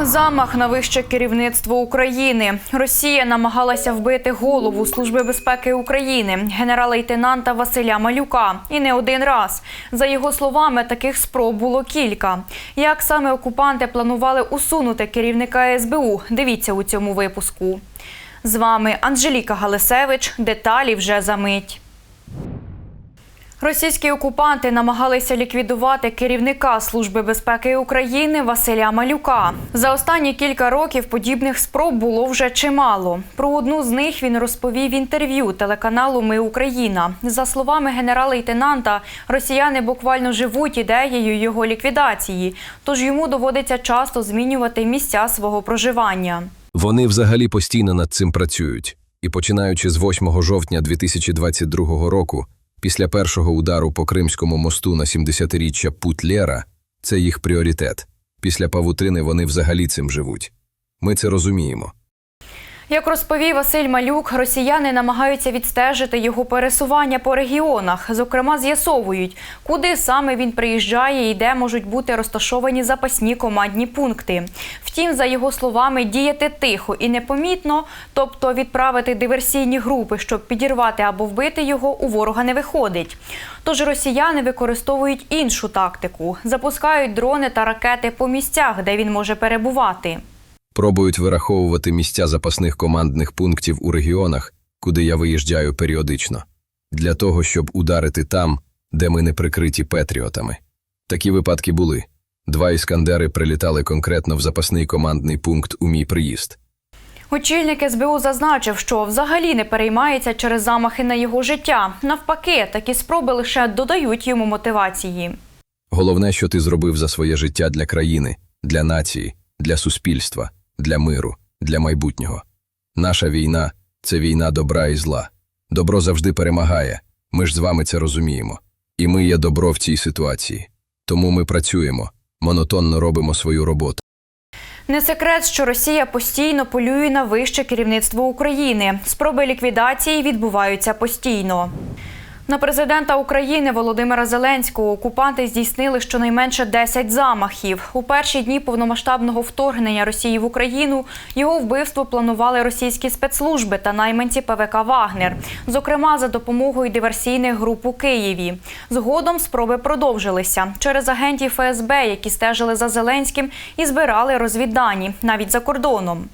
Замах на вище керівництво України. Росія намагалася вбити голову Служби безпеки України, генерал-лейтенанта Василя Малюка. І не один раз. За його словами, таких спроб було кілька. Як саме окупанти планували усунути керівника СБУ? Дивіться у цьому випуску. З вами Анжеліка Галисевич. Деталі вже за мить. Російські окупанти намагалися ліквідувати керівника Служби безпеки України Василя Малюка. За останні кілька років подібних спроб було вже чимало. Про одну з них він розповів в інтерв'ю телеканалу Ми Україна. За словами генерал-лейтенанта, росіяни буквально живуть ідеєю його ліквідації, тож йому доводиться часто змінювати місця свого проживання. Вони взагалі постійно над цим працюють. І починаючи з 8 жовтня 2022 року, після першого удару по Кримському мосту на 70-річчя Путлєра, це їх пріоритет. Після павутини вони взагалі цим живуть. Ми це розуміємо. Як розповів Василь Малюк, росіяни намагаються відстежити його пересування по регіонах. Зокрема, з'ясовують, куди саме він приїжджає і де можуть бути розташовані запасні командні пункти. Втім, за його словами, діяти тихо і непомітно, тобто відправити диверсійні групи, щоб підірвати або вбити його, у ворога не виходить. Тож росіяни використовують іншу тактику: запускають дрони та ракети по місцях, де він може перебувати. Пробують вираховувати місця запасних командних пунктів у регіонах, куди я виїжджаю періодично, для того, щоб ударити там, де ми не прикриті петріотами. Такі випадки були. Два іскандери прилітали конкретно в запасний командний пункт у мій приїзд. Очільник СБУ зазначив, що взагалі не переймається через замахи на його життя. Навпаки, такі спроби лише додають йому мотивації. Головне, що ти зробив за своє життя для країни, для нації, для суспільства, для миру, для майбутнього. Наша війна це війна добра і зла. Добро завжди перемагає. Ми ж з вами це розуміємо. І ми є добро в цій ситуації. Тому ми працюємо, монотонно робимо свою роботу. Не секрет, що Росія постійно полює на вище керівництво України. Спроби ліквідації відбуваються постійно. На президента України Володимира Зеленського окупанти здійснили щонайменше 10 замахів. У перші дні повномасштабного вторгнення Росії в Україну його вбивство планували російські спецслужби та найманці ПВК Вагнер, зокрема за допомогою диверсійних груп у Києві. Згодом спроби продовжилися через агентів ФСБ, які стежили за Зеленським і збирали розвіддані навіть за кордоном.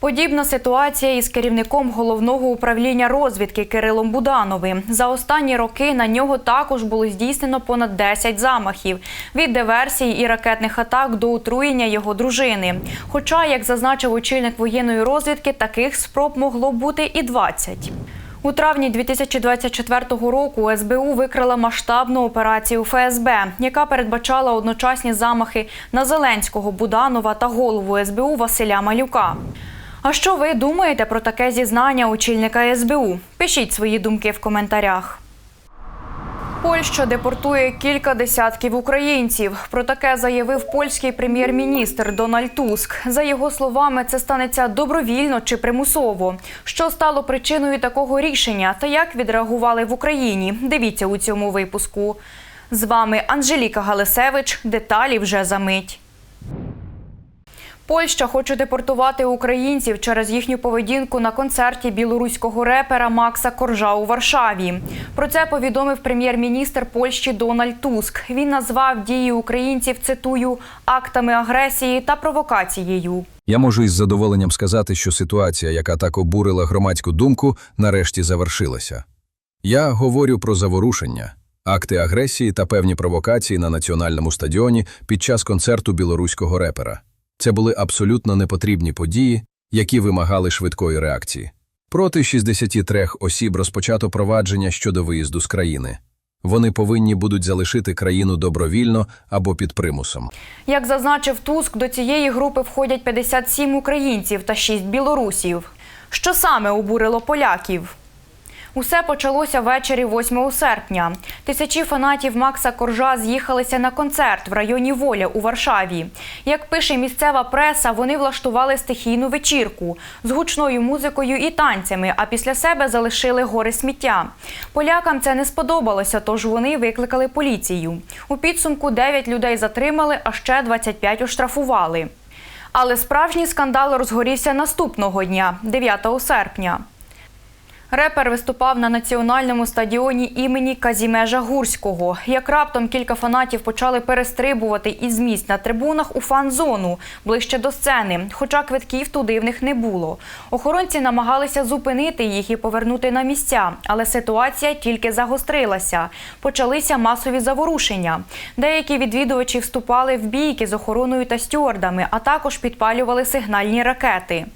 Подібна ситуація із керівником головного управління розвідки Кирилом Будановим. За останні роки на нього також було здійснено понад 10 замахів від диверсій і ракетних атак до отруєння його дружини. Хоча, як зазначив очільник воєнної розвідки, таких спроб могло бути і 20. У травні 2024 року СБУ викрила масштабну операцію ФСБ, яка передбачала одночасні замахи на Зеленського, Буданова та голову СБУ Василя Малюка. А що ви думаєте про таке зізнання очільника СБУ? Пишіть свої думки в коментарях. Польща депортує кілька десятків українців. Про таке заявив польський прем'єр-міністр Дональд Туск. За його словами, це станеться добровільно чи примусово. Що стало причиною такого рішення та як відреагували в Україні? Дивіться у цьому випуску. З вами Анжеліка Галисевич. Деталі вже за мить. Польща хоче депортувати українців через їхню поведінку на концерті білоруського репера Макса Коржа у Варшаві. Про це повідомив прем'єр-міністр Польщі Дональд Туск. Він назвав дії українців цитую актами агресії та провокацією. Я можу із задоволенням сказати, що ситуація, яка так обурила громадську думку, нарешті завершилася. Я говорю про заворушення, акти агресії та певні провокації на національному стадіоні під час концерту білоруського репера. Це були абсолютно непотрібні події, які вимагали швидкої реакції. Проти 63 осіб розпочато провадження щодо виїзду з країни. Вони повинні будуть залишити країну добровільно або під примусом. Як зазначив Туск, до цієї групи входять 57 українців та 6 білорусів. Що саме обурило поляків? Усе почалося ввечері 8 серпня. Тисячі фанатів Макса Коржа з'їхалися на концерт в районі Воля у Варшаві. Як пише місцева преса, вони влаштували стихійну вечірку з гучною музикою і танцями, а після себе залишили гори сміття. Полякам це не сподобалося, тож вони викликали поліцію. У підсумку 9 людей затримали, а ще 25 оштрафували. Але справжній скандал розгорівся наступного дня, 9 серпня. Репер виступав на національному стадіоні імені Казімежа Гурського. Як раптом кілька фанатів почали перестрибувати із місць на трибунах у фан-зону ближче до сцени, хоча квитків туди в них не було. Охоронці намагалися зупинити їх і повернути на місця, але ситуація тільки загострилася. Почалися масові заворушення. Деякі відвідувачі вступали в бійки з охороною та стюардами, а також підпалювали сигнальні ракети.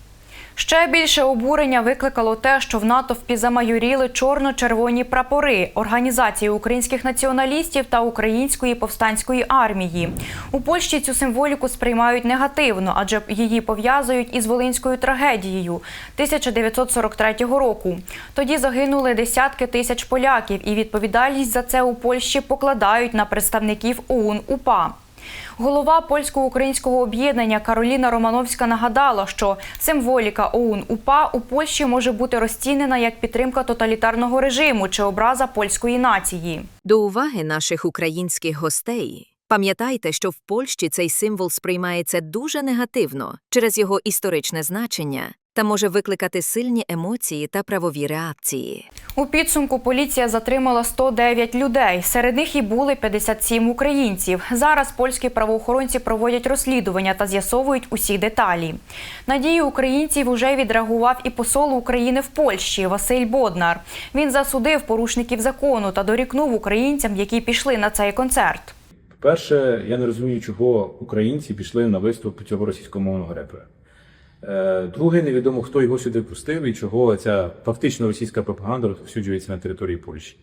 Ще більше обурення викликало те, що в натовпі замайоріли чорно-червоні прапори організації українських націоналістів та української повстанської армії. У Польщі цю символіку сприймають негативно, адже її пов'язують із волинською трагедією 1943 року. Тоді загинули десятки тисяч поляків, і відповідальність за це у Польщі покладають на представників ОУН УПА. Голова польсько-українського об'єднання Кароліна Романовська нагадала, що символіка ОУН УПА у Польщі може бути розцінена як підтримка тоталітарного режиму чи образа польської нації. До уваги наших українських гостей. Пам'ятайте, що в Польщі цей символ сприймається дуже негативно через його історичне значення та може викликати сильні емоції та правові реакції. У підсумку поліція затримала 109 людей. Серед них і були 57 українців. Зараз польські правоохоронці проводять розслідування та з'ясовують усі деталі. На дії українців уже відреагував і посол України в Польщі Василь Боднар. Він засудив порушників закону та дорікнув українцям, які пішли на цей концерт. Перше, я не розумію, чого українці пішли на виступ цього російськомовного репера. Е, Друге, невідомо, хто його сюди пустив і чого ця фактично російська пропаганда розповсюджується на території Польщі.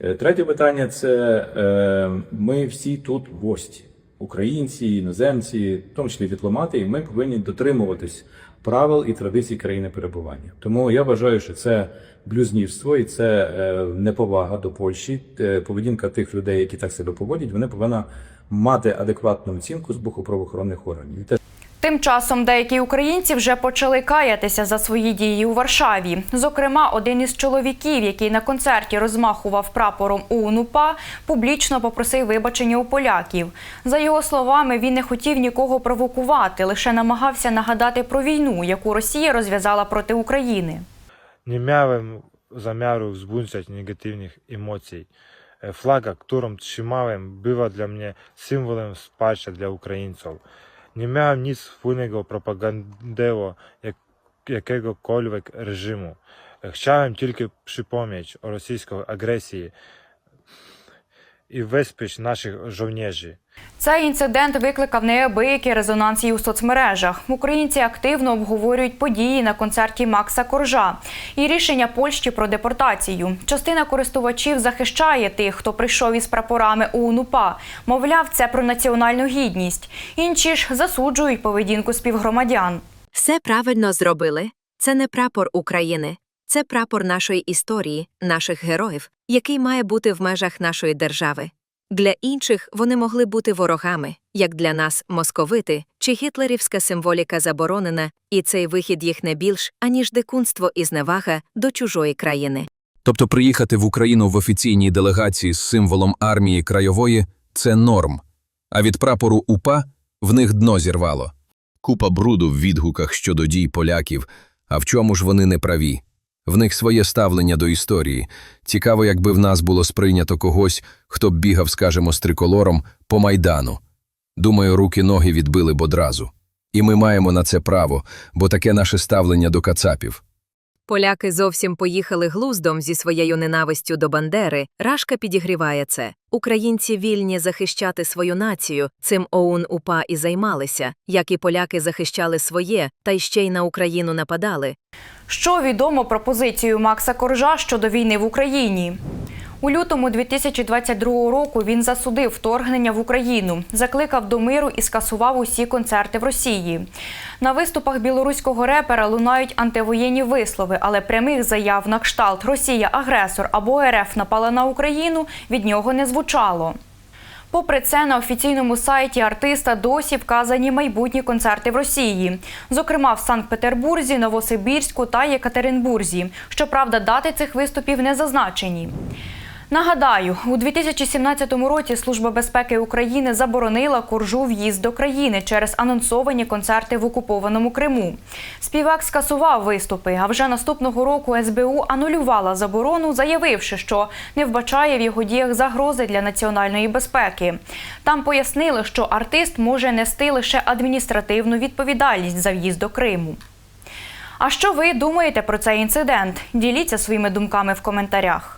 Е, Третє питання це е, ми всі тут гості, українці, іноземці, в тому числі дипломати, і ми повинні дотримуватись правил і традицій країни перебування. Тому я вважаю, що це блюзнірство і це неповага до Польщі. Поведінка тих людей, які так себе поводять, вони повинна мати адекватну оцінку з боку правоохоронних органів. Тим часом деякі українці вже почали каятися за свої дії у Варшаві. Зокрема, один із чоловіків, який на концерті розмахував прапором УНУПА, публічно попросив вибачення у поляків. За його словами, він не хотів нікого провокувати, лише намагався нагадати про війну, яку Росія розв'язала проти України. Miałem zamiaru wzbudzać negatywnych emocji. E, Flaga, którą trzymałem, była dla mnie symbolem wsparcia dla Ukraińców. Nie miałem nic wspólnego propagandeło jak, jakiegokolwiek reżimu. E, Chciałem tylko przypomnieć o rosyjskiej agresji i wesprzeć naszych żołnierzy. Цей інцидент викликав неабиякий резонанс і у соцмережах. Українці активно обговорюють події на концерті Макса Коржа і рішення Польщі про депортацію. Частина користувачів захищає тих, хто прийшов із прапорами у УНУПА. Мовляв, це про національну гідність. Інші ж засуджують поведінку співгромадян. Все правильно зробили. Це не прапор України, це прапор нашої історії, наших героїв, який має бути в межах нашої держави. Для інших вони могли бути ворогами, як для нас московити чи гітлерівська символіка заборонена, і цей вихід їх не більш, аніж дикунство і зневага до чужої країни. Тобто приїхати в Україну в офіційній делегації з символом армії краєвої – це норм. А від прапору УПА в них дно зірвало. Купа бруду в відгуках щодо дій поляків. А в чому ж вони не праві? В них своє ставлення до історії. Цікаво, якби в нас було сприйнято когось, хто б бігав, скажімо, з триколором по Майдану. Думаю, руки-ноги відбили б одразу. І ми маємо на це право, бо таке наше ставлення до кацапів. Поляки зовсім поїхали глуздом зі своєю ненавистю до Бандери. Рашка підігріває це. Українці вільні захищати свою націю. Цим ОУН УПА і займалися, як і поляки захищали своє, та й ще й на Україну нападали. Що відомо про позицію Макса Коржа щодо війни в Україні? У лютому 2022 року він засудив вторгнення в Україну, закликав до миру і скасував усі концерти в Росії. На виступах білоруського репера лунають антивоєнні вислови, але прямих заяв на кшталт Росія агресор або РФ напала на Україну від нього не звучало. Попри це, на офіційному сайті артиста досі вказані майбутні концерти в Росії, зокрема в Санкт-Петербурзі, Новосибірську та Єкатеринбурзі. Щоправда, дати цих виступів не зазначені. Нагадаю, у 2017 році Служба безпеки України заборонила Куржу в'їзд до країни через анонсовані концерти в окупованому Криму. Співак скасував виступи, а вже наступного року СБУ анулювала заборону, заявивши, що не вбачає в його діях загрози для національної безпеки. Там пояснили, що артист може нести лише адміністративну відповідальність за в'їзд до Криму. А що ви думаєте про цей інцидент? Діліться своїми думками в коментарях.